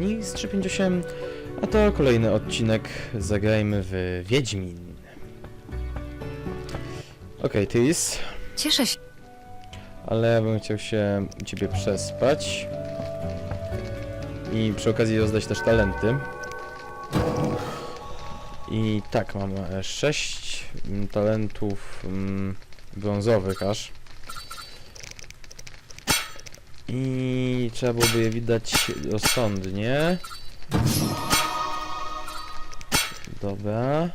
Przemawia Nix 358, a to kolejny odcinek Zagrajmy w Wiedźmin. Okej, Tris, Cieszę się. ale ja bym chciał się u Ciebie przespać i przy okazji rozdać też talenty. I tak, mam 6 talentów mm, brązowych aż. I trzeba byłoby je widać rozsądnie. Dobra.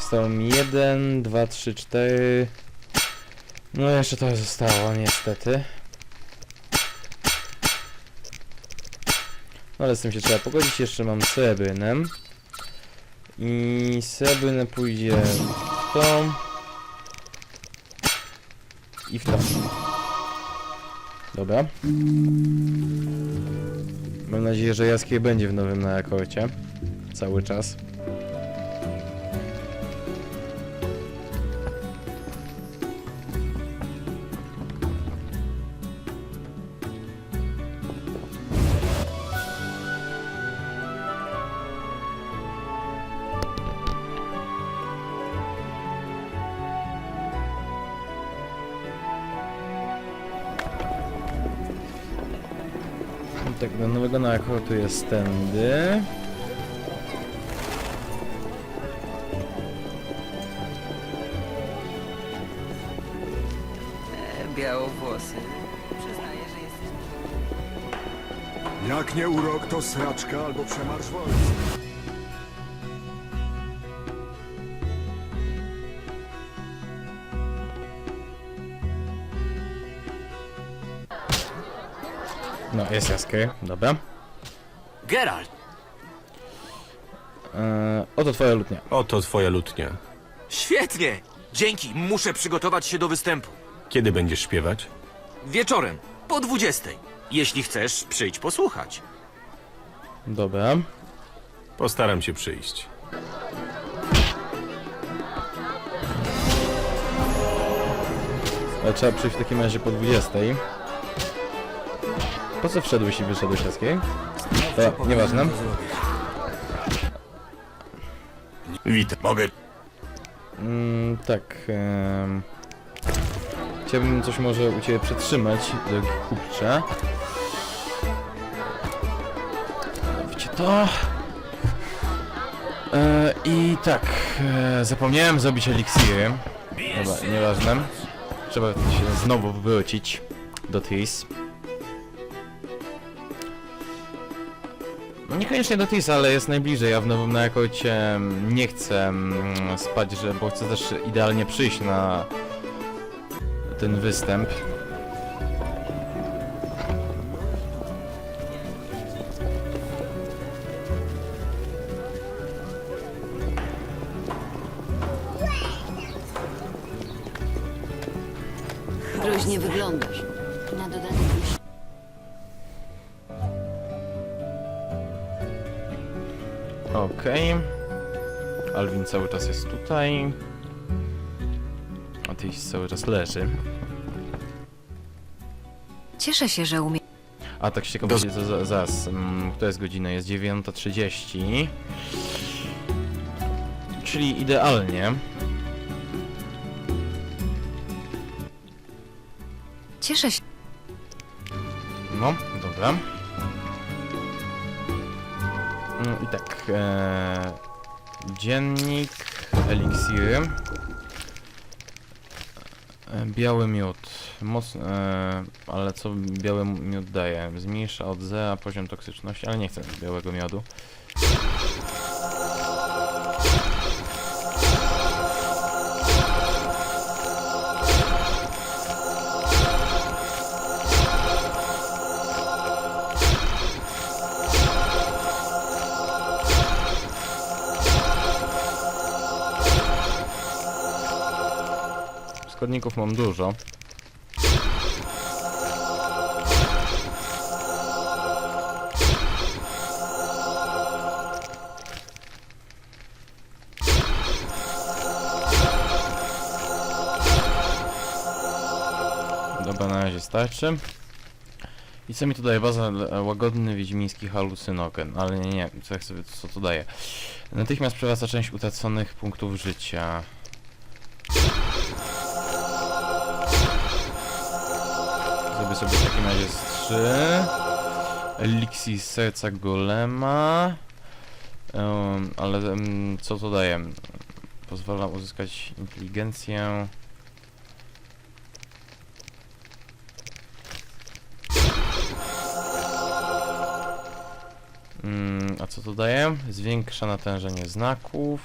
Zostało mi 1, 2, 3, 4. No jeszcze to zostało, niestety. No ale z tym się trzeba pogodzić. Jeszcze mam srebrnem. I srebrne pójdzie w tą. I w tą. Dobra. Mam nadzieję, że Jaskier będzie w nowym na akorcie. Cały czas. Tak, do nowego na akortu jest tędy. Białowłosy. Przyznaję, że jesteś... Jak nie urok, to sraczka albo przemarsz wojsk. Jest Jaskier, dobra. Geralt! Eee, oto twoja lutnia. Oto twoja lutnia. Świetnie! Dzięki, muszę przygotować się do występu. Kiedy będziesz śpiewać? Wieczorem, po 20. Jeśli chcesz, przyjdź posłuchać. Dobra. Postaram się przyjść. Trzeba przyjść w takim razie po 20. Po co wszedłeś i wyszedłeś Jaskier? To nieważne. Witam. Mogę. Mm, tak. em, Chciałbym coś może u Ciebie przetrzymać, drogi kupcze. Wiecie to? E, I tak, e, zapomniałem zrobić eliksiry. Dobra, nieważne. Trzeba się znowu wrócić do Tris. Niekoniecznie do Tris, ale jest najbliżej. Ja w nowym nakocie nie chcę mm, spać, bo chcę też idealnie przyjść na ten występ. Tutaj. A Tris cały czas leży. Cieszę się, że umie... A tak z ciekawości, za, za, zaraz, mm, która jest godzina? Jest 9.30. Czyli idealnie. Cieszę się. No, dobra. No i tak, e, dziennik, eliksiry, e, biały miód, e, ale co biały miód daje? Zmniejsza od zera poziom toksyczności, ale nie chcę białego miodu. Składników mam dużo. wystarczy. I co mi tu daje? Baza łagodny wiedźmiński halucynogen, ale nie, nie, co, co to daje? Natychmiast przewraca część utraconych punktów życia. Sobie w takim razie 3. Elixir serca golema. Em, ale em, co to daje? Pozwala uzyskać inteligencję. Mm, a co to daje? Zwiększa natężenie znaków.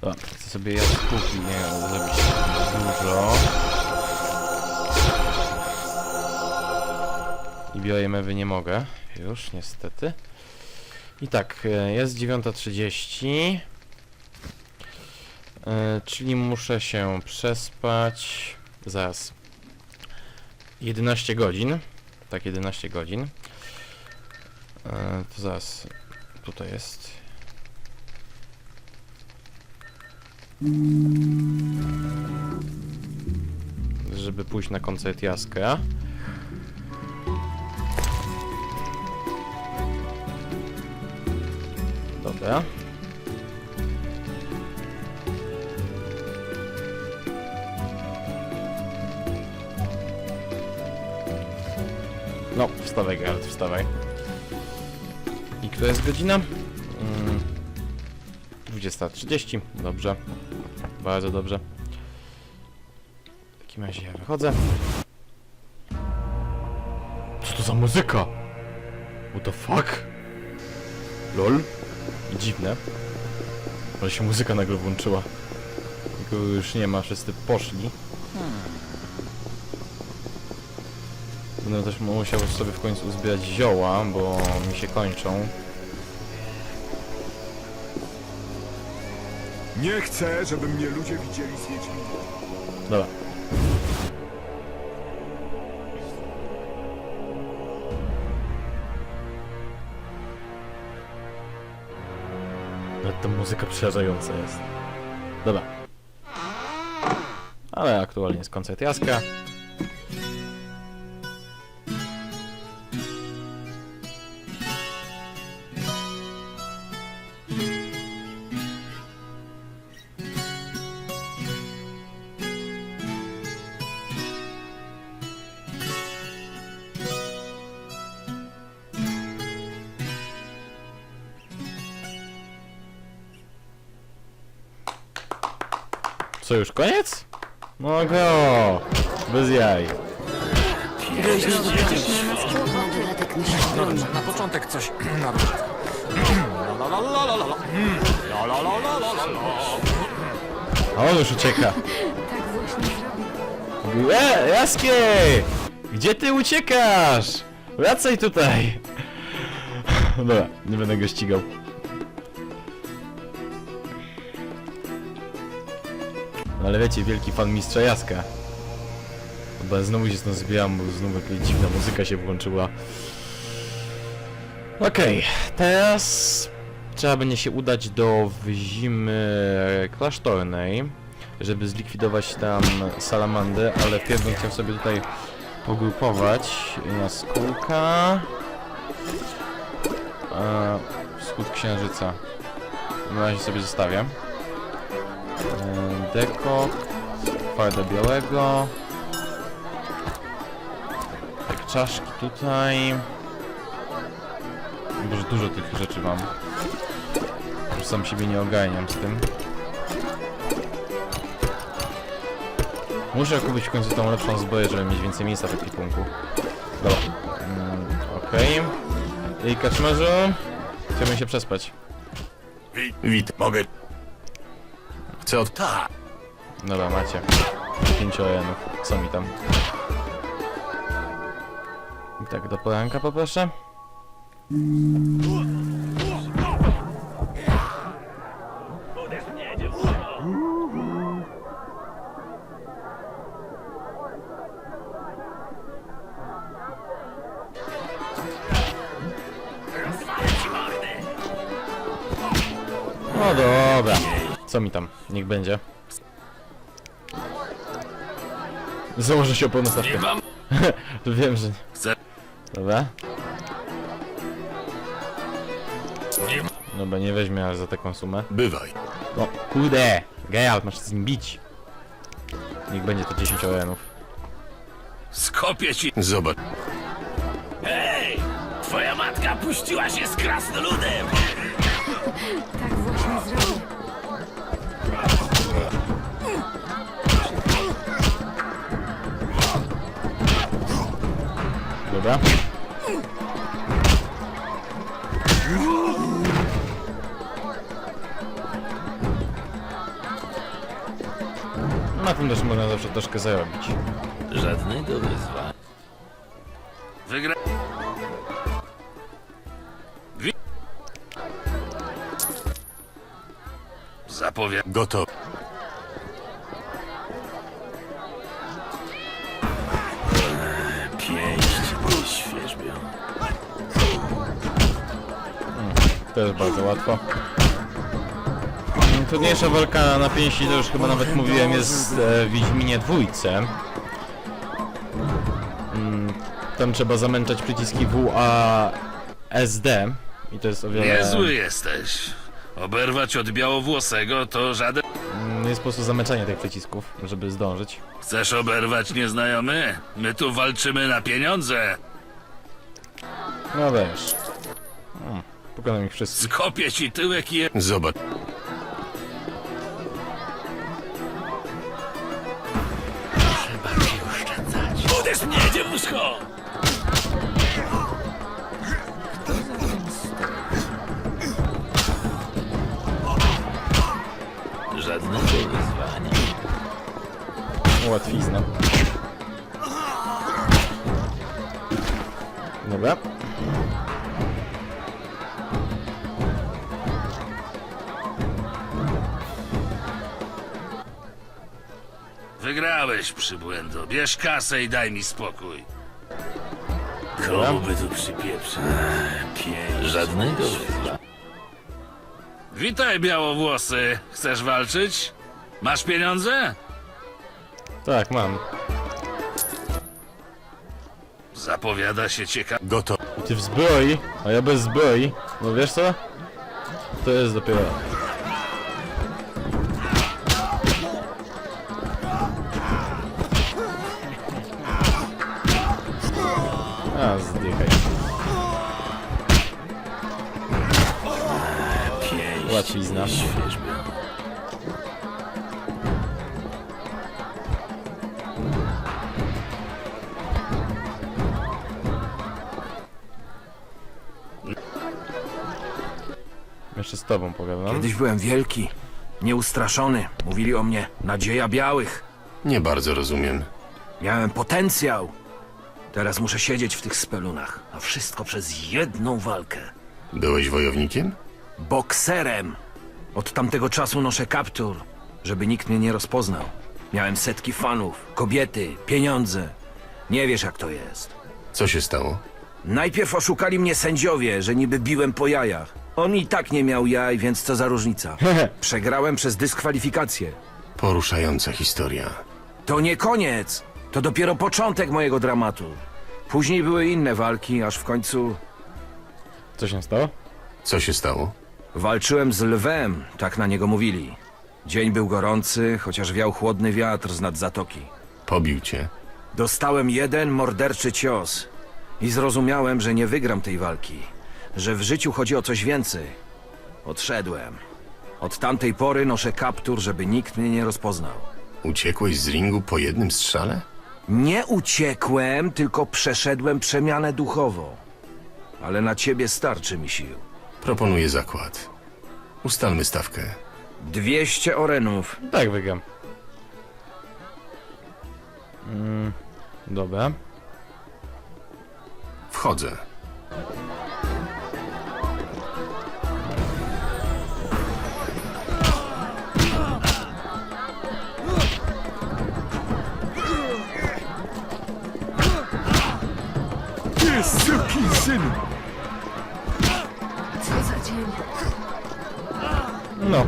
Dobra, chcę sobie jaskółki nie, zrobić dużo. Bioemewy nie mogę. Już, niestety. I tak, e, jest 9.30. E, czyli muszę się przespać. Zaraz. 11 godzin. Tak, 11 godzin. E, to zaraz. Tutaj jest. Żeby pójść na koncert Jaskra. Dobra. No, wstawaj Geralt, wstawaj. I która jest godzina? Mm, 20.30, dobrze. Bardzo dobrze. W takim razie ja wychodzę. Co to za muzyka? What the fuck? LOL? Dziwne. Ale się muzyka nagle włączyła. Tylko już nie ma, wszyscy poszli. Będę też musiał sobie w końcu uzbierać zioła, bo mi się kończą. Nie chcę, żeby mnie ludzie widzieli z Wiedźminem. Dobra. Ta muzyka przerażająca jest. Dobra. Ale aktualnie jest koncert Jaska. Już koniec? No go! Bez jaj. Wyglądasz. Na początek coś. Na A on już ucieka. E, Jaskie! Gdzie ty uciekasz? Wracaj tutaj! Dobra, nie będę go ścigał. Ale wiecie, wielki fan mistrza Jaska. Chyba znowu się stąd zbieram, bo znowu jakaś dziwna muzyka się włączyła. Okej, teraz trzeba będzie się udać do zimy klasztornej, żeby zlikwidować tam salamandę, ale wpierw bym chciał sobie tutaj pogrupować na skórka. Wschód księżyca. Na razie sobie zostawiam. Dekok, farda białego. Tak, czaszki tutaj. Boże, dużo tych rzeczy mam. Już sam siebie nie ogarniam z tym. Muszę kupić w końcu tą lepszą zbroję, żeby mieć więcej miejsca w ekwipunku. Dobra. Mm, Okej. I kaczmarzu, chciałbym się przespać. Wi Witam. Mogę. Chcę od... Tak. Dobra, macie. 5 ojenów. Co mi tam? I tak, do poranka poproszę. No dobra. Co mi tam? Niech będzie. Założę się opłonę stawkę. Wiem, że... Chcę. Dobra. Nie ma. Dobra, nie weźmie aż za taką sumę. Bywaj. No, kurde! Geralt, masz z nim bić. Niech będzie to 10 orenów. Skopię ci. Zobacz. Hej! Twoja matka puściła się z krasnoludem! Dobra. Na tym też można zawsze troszkę zarobić. Żadnego wyzwania. Wygra... Wi... Zapowiem... Jest bardzo łatwo. Mm, Trudniejsza walka na pięści, to już chyba nawet mówiłem, jest e, w Wiedźminie dwójce. Mm, Tam trzeba zamęczać przyciski W, A, S, D. I to jest o wiele... Niezły jesteś. Oberwać od białowłosego to żaden... Mm, Jest po prostu zamęczanie tych przycisków, żeby zdążyć. Chcesz oberwać nieznajomy? My tu walczymy na pieniądze. No wiesz. Pokonam ich wszystkich. Skopię ci tyłek i... je- Zobacz. Uderz mnie, dziewuszko! Żadnego wyzwania. Łatwizna. Dobra. Wygrałeś, przybłędo. Bierz kasę i daj mi spokój. Komu by tu przypieprzyć? Pięć. Żadnego wyzwania. Witaj, białowłosy. Chcesz walczyć? Masz pieniądze? Tak, mam. Zapowiada się ciekawe. Gotowy. I ty w zbroi, a ja bez zbroi. No wiesz co? To jest dopiero. Jeszcze z tobą pogadam. Kiedyś byłem wielki, nieustraszony. Mówili o mnie nadzieja białych. Nie bardzo rozumiem. Miałem potencjał. Teraz muszę siedzieć w tych spelunach, a wszystko przez jedną walkę. Byłeś wojownikiem? Bokserem. Od tamtego czasu noszę kaptur, żeby nikt mnie nie rozpoznał. Miałem setki fanów, kobiety, pieniądze. Nie wiesz jak to jest. Co się stało? Najpierw oszukali mnie sędziowie, że niby biłem po jajach. On i tak nie miał jaj, więc co za różnica. Przegrałem przez dyskwalifikację. Poruszająca historia. To nie koniec. To dopiero początek mojego dramatu. Później były inne walki, aż w końcu Co się stało? Co się stało? walczyłem z lwem, tak na niego mówili. Dzień był gorący, chociaż wiał chłodny wiatr z nad zatoki. Pobił cię. Dostałem jeden morderczy cios i zrozumiałem, że nie wygram tej walki, że w życiu chodzi o coś więcej. Odszedłem. Od tamtej pory noszę kaptur, żeby nikt mnie nie rozpoznał. Uciekłeś z ringu po jednym strzale? Nie uciekłem, tylko przeszedłem przemianę duchowo. Ale na ciebie starczy mi sił. Proponuję zakład. Ustalmy stawkę. 200 orenów. Tak, wygram. Mm, dobra. Wchodzę. Ty suki syn! Co za dzień. No.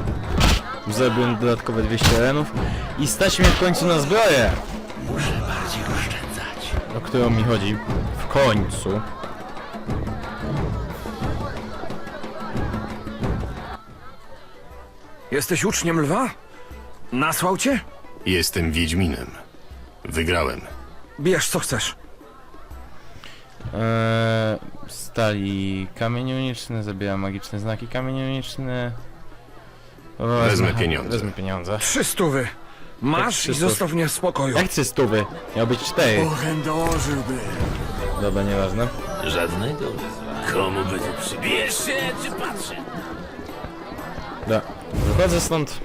Zrobiłem dodatkowe 200 renów i stać mnie w końcu na zbroję. Muszę bardziej oszczędzać. No którą mi chodzi. W końcu. Jesteś uczniem lwa? Nasłał cię? Jestem Wiedźminem. Wygrałem. Bierz co chcesz. Eee, stali kamień uniczny, zabieram magiczne znaki kamień uniczny. O, Wezmę pieniądze. Wezmę pieniądze. Trzy stówy. Masz trzy i stówy. zostaw mnie w spokoju. Jak trzy stówy? Miał być cztery. Orędożyłby. Dobra, nieważne. Żadnego wyzwania. Komu by tu przypieprzyć? czy patrzę? Dobra, wychodzę stąd.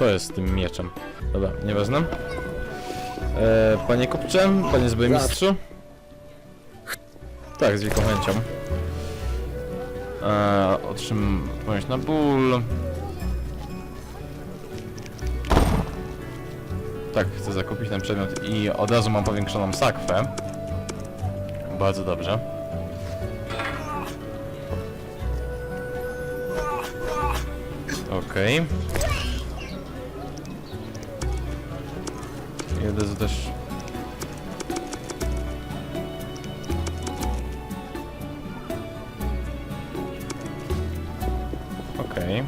Co jest z tym mieczem? Dobra, nieważne. E, panie kupcze, panie zbrojmistrzu. Tak, z wielką chęcią. E, otrzymam pamięć na ból. Tak, chcę zakupić ten przedmiot i od razu mam powiększoną sakwę. Bardzo dobrze. Okej. I od razu też... Okej.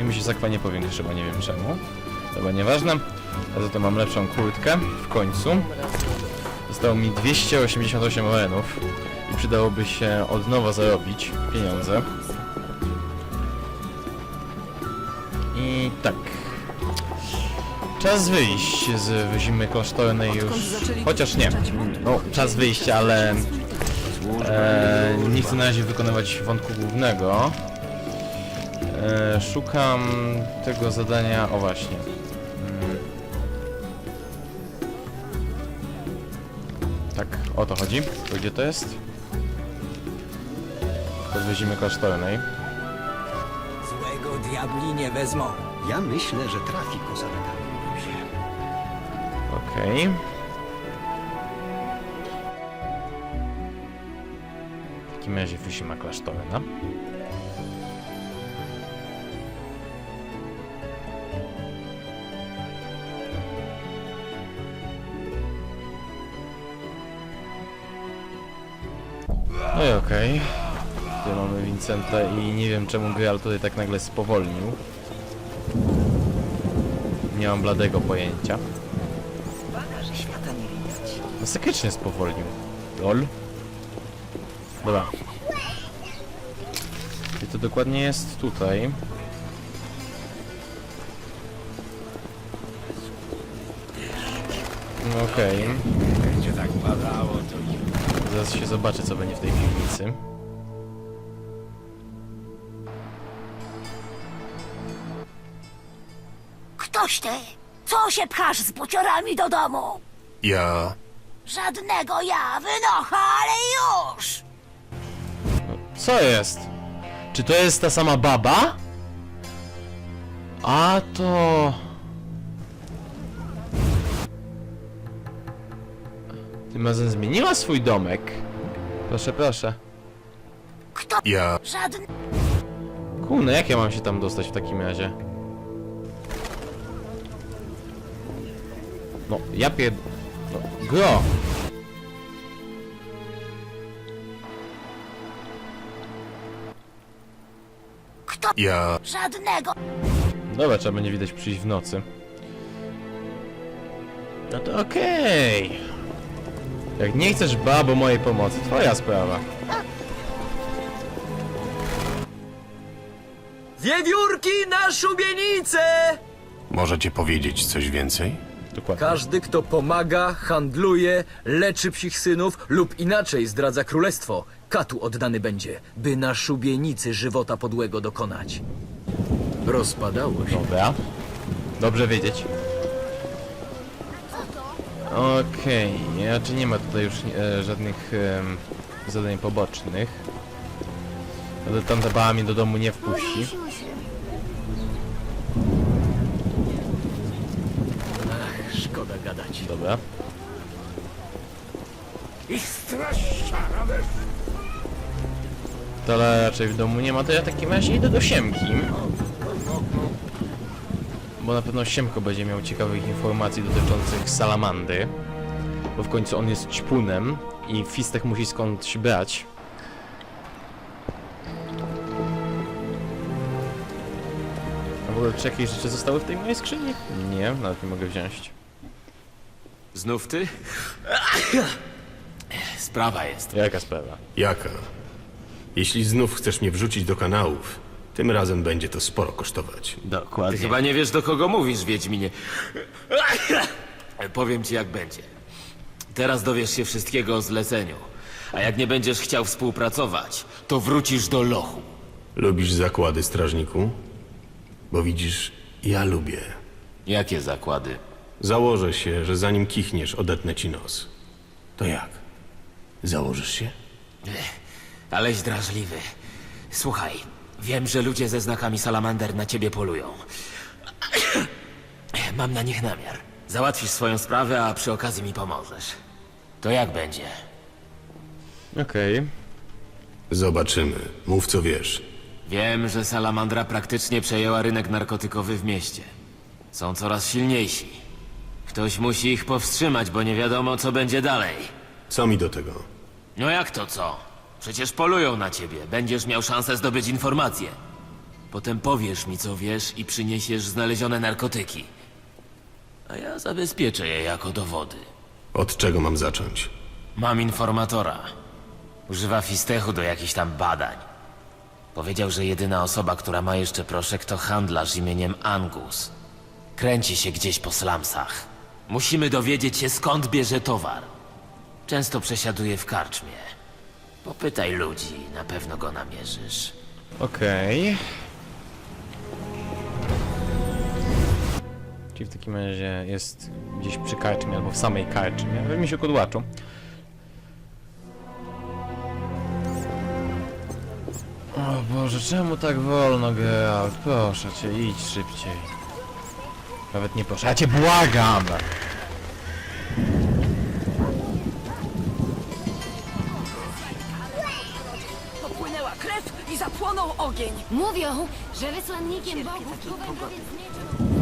I mi się sakwa nie powiększyła, nie wiem czemu. Chyba nieważne. A za to mam lepszą kurtkę w końcu. Zostało mi 288 renów i przydałoby się od nowa zarobić pieniądze. Tak. Czas wyjść z zimy klasztornej już. Chociaż nie. No, czas wyjść, ale e, nie chcę na razie wykonywać wątku głównego. E, szukam tego zadania. O właśnie. Mm. Tak, o to chodzi. To gdzie to jest? Podwozimy klasztornej. Złego diabli nie wezmą. Ja myślę, że trafi poza radami. Okej. W takim razie wysima klasztorna. No i okej. Tutaj mamy Vincenta i nie wiem czemu Grial tutaj tak nagle spowolnił. Nie mam bladego pojęcia. Masakrycznie spowolnił. Lol. Dobra. I to dokładnie jest tutaj. No Okej. Będzie tak padało, to Zaraz się zobaczy co będzie w tej piwnicy. Ktoś ty! Co się pchasz z buciorami do domu? Ja... Żadnego ja, wynocha, ale już! Co jest? Czy to jest ta sama baba? A to... Tym razem zmieniła swój domek. Proszę, proszę. Ja... Żadny... Kurde, jak ja mam się tam dostać w takim razie? No, ja pier... No, gro! Ja... Żadnego... Dobra, trzeba będzie widać przyjść w nocy. No to okej. Jak nie chcesz babo mojej pomocy, twoja sprawa. Wiewiórki na szubienicę! Możecie powiedzieć coś więcej? Dokładnie. Każdy, kto pomaga, handluje, leczy psich synów lub inaczej zdradza królestwo, katu oddany będzie, by na szubienicy żywota podłego dokonać. Rozpadało się. Dobra. Dobrze wiedzieć. Okej, okay. znaczy nie ma tutaj już e, żadnych em, zadań pobocznych. Ale tamta baba mnie do domu nie wpuści. Dobra. To raczej w domu nie ma, to ja w takim razie idę do Siemki. Bo na pewno Siemko będzie miał ciekawych informacji dotyczących Salamandy. Bo w końcu on jest ćpunem i Fistek musi skądś brać. A w ogóle czy jakieś rzeczy zostały w tej mojej skrzyni? Nie, nawet nie mogę wziąć. Znów ty? Sprawa jest. Jaka sprawa? Jaka? Jeśli znów chcesz mnie wrzucić do kanałów, tym razem będzie to sporo kosztować. Ty Dokładnie. chyba nie wiesz, do kogo mówisz, Wiedźminie. Powiem ci, jak będzie. Teraz dowiesz się wszystkiego o zleceniu. A jak nie będziesz chciał współpracować, to wrócisz do lochu. Lubisz zakłady, strażniku? Bo widzisz, ja lubię. Jakie zakłady? Założę się, że zanim kichniesz, odetnę ci nos. To jak? Założysz się? Aleś drażliwy. Słuchaj, wiem, że ludzie ze znakami salamander na ciebie polują. Mam na nich namiar. Załatwisz swoją sprawę, a przy okazji mi pomożesz. To jak będzie? Okej. Zobaczymy. Mów co wiesz. Wiem, że salamandra praktycznie przejęła rynek narkotykowy w mieście. Są coraz silniejsi. Ktoś musi ich powstrzymać, bo nie wiadomo, co będzie dalej. Co mi do tego? No jak to co? Przecież polują na ciebie. Będziesz miał szansę zdobyć informacje. Potem powiesz mi, co wiesz i przyniesiesz znalezione narkotyki. A ja zabezpieczę je jako dowody. Od czego mam zacząć? Mam informatora. Używa fistechu do jakichś tam badań. Powiedział, że jedyna osoba, która ma jeszcze proszek, to handlarz imieniem Angus. Kręci się gdzieś po slumsach. Musimy dowiedzieć się, skąd bierze towar. Często przesiaduje w karczmie. Popytaj ludzi, na pewno go namierzysz. Okej. Czyli w takim razie jest gdzieś przy karczmie albo w samej karczmie. We mi się kudłaczu. O Boże, czemu tak wolno, Geralt? Proszę cię, idź szybciej. Nawet nie proszę, ja cię błagam! Popłynęła krew i zapłonął ogień. Mówią, że wysłannikiem bogów mieczem.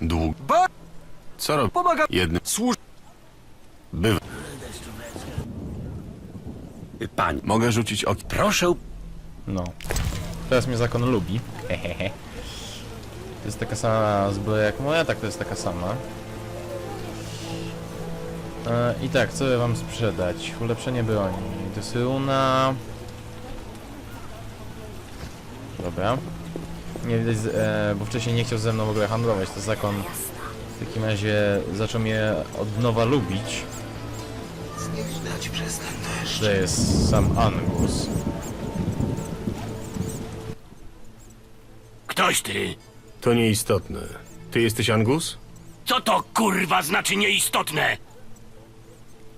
Dług. Ba- Co? Pomaga... Jednym. Służ... Pani. Mogę rzucić ok. Proszę... No. Teraz mnie zakon lubi. Hehehe. To jest taka sama zbroja jak moja, tak to jest taka sama. E, I tak, co ja wam sprzedać? Ulepszenie broni. To jest runa... Dobra. Nie widać, e, bo wcześniej nie chciał ze mną w ogóle handlować, to zakon w takim razie zaczął mnie od nowa lubić. To jest sam Angus. Ktoś ty? To nieistotne. Ty jesteś Angus? Co to kurwa znaczy nieistotne?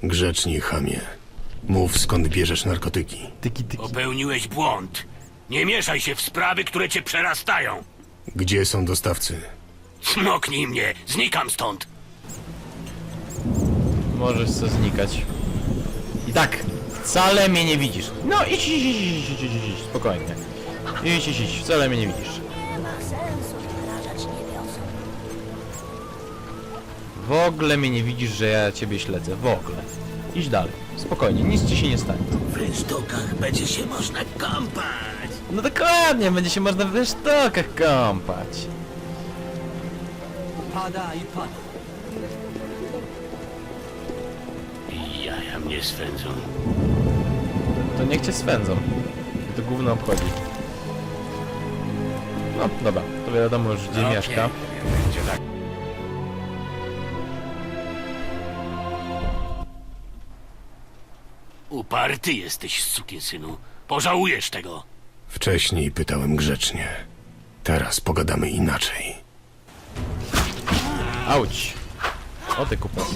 Grzeczni, chamie. Mów skąd bierzesz narkotyki. Tyki, tyki. Popełniłeś błąd. Nie mieszaj się w sprawy, które cię przerastają. Gdzie są dostawcy? Smoknij mnie, znikam stąd. Możesz co znikać. I tak, wcale mnie nie widzisz. No idź, idź, idź, idź, idź, idź, idź, spokojnie. Idź, idź, idź, wcale mnie nie widzisz. Nie ma sensu wyrażać niebiosą. W ogóle mnie nie widzisz, że ja ciebie śledzę. W ogóle. Idź dalej. Spokojnie, nic ci się nie stanie. W rynsztokach będzie się można kąpać. No dokładnie, będzie się można w sztokach kąpać. Pada i pada. Mnie swędzą. To niech cię swędzą. Mnie To gówno obchodzi. No, dobra, to wiadomo już gdzie mieszka. Uparty jesteś, synu. Pożałujesz tego. Wcześniej pytałem grzecznie. Teraz pogadamy inaczej. Auć. O ty kupo.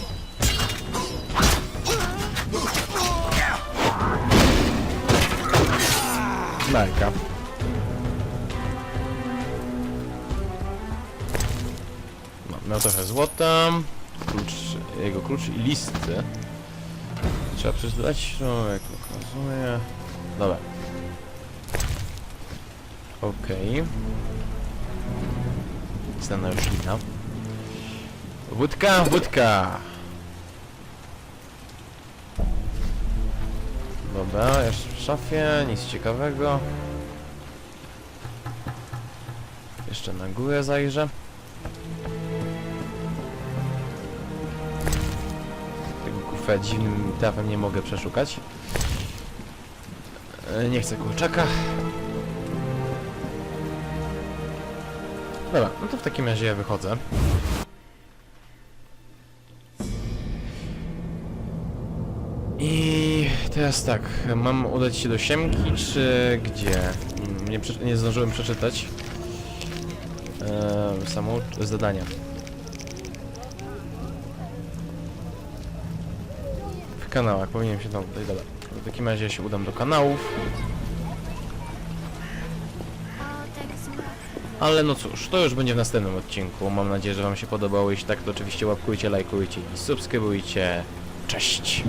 snajka. No, Mam na trochę złota, klucz, jego klucz i listy. Trzeba przeczytać, no jak okazuje. Dobra. Okej. Okay. Znana roślina. Wódka, wódka! Dobra, jeszcze w szafie, nic ciekawego. Jeszcze na górę zajrzę. Tego kufa dziwnym trafem nie mogę przeszukać. E, Nie chcę kurczaka. Dobra, no to w takim razie ja wychodzę. Teraz tak, mam udać się do Siemki, czy gdzie? Nie, nie zdążyłem przeczytać eee, samo zadania. W kanałach, powinienem się tam tutaj, dobra. W takim razie się udam do kanałów. Ale no cóż, to już będzie w następnym odcinku. Mam nadzieję, że wam się podobało. Jeśli tak, to oczywiście łapkujcie, lajkujcie i subskrybujcie. Cześć!